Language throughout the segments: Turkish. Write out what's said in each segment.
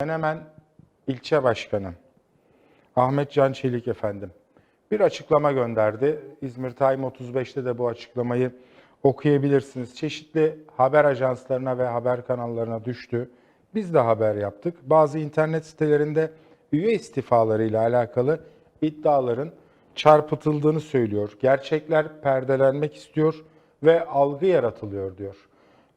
Menemen ilçe başkanı Ahmet Can Çelik efendim bir açıklama gönderdi. İzmir Time 35'te de bu açıklamayı okuyabilirsiniz. Çeşitli haber ajanslarına ve haber kanallarına düştü. Biz de haber yaptık. Bazı internet sitelerinde üye istifalarıyla alakalı iddiaların çarpıtıldığını söylüyor. Gerçekler perdelenmek istiyor ve algı yaratılıyor diyor.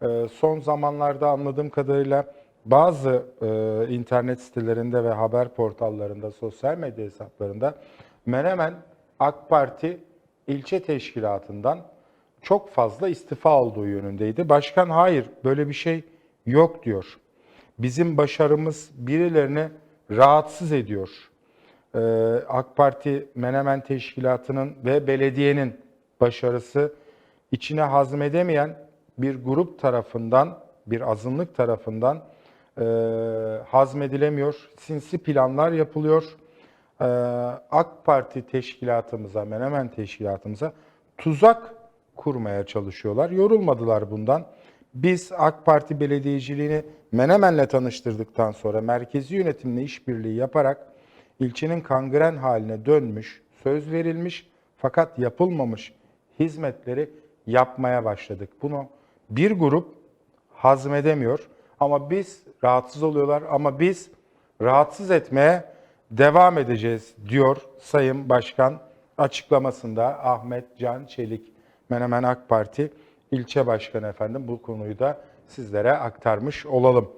Ee, son zamanlarda anladığım kadarıyla bazı e, internet sitelerinde ve haber portallarında, sosyal medya hesaplarında Menemen AK Parti ilçe teşkilatından çok fazla istifa olduğu yönündeydi. Başkan hayır böyle bir şey yok diyor. Bizim başarımız birilerini rahatsız ediyor. Ee, AK Parti Menemen Teşkilatı'nın ve belediyenin başarısı içine hazmedemeyen bir grup tarafından, bir azınlık tarafından e, hazmedilemiyor. Sinsi planlar yapılıyor. Ee, AK Parti teşkilatımıza, Menemen teşkilatımıza tuzak kurmaya çalışıyorlar. Yorulmadılar bundan. Biz AK Parti belediyeciliğini Menemen'le tanıştırdıktan sonra merkezi yönetimle işbirliği yaparak ilçenin kangren haline dönmüş, söz verilmiş fakat yapılmamış hizmetleri yapmaya başladık. Bunu bir grup hazmedemiyor ama biz rahatsız oluyorlar ama biz rahatsız etmeye devam edeceğiz diyor Sayın Başkan açıklamasında Ahmet Can Çelik Menemen AK Parti ilçe başkanı efendim bu konuyu da sizlere aktarmış olalım.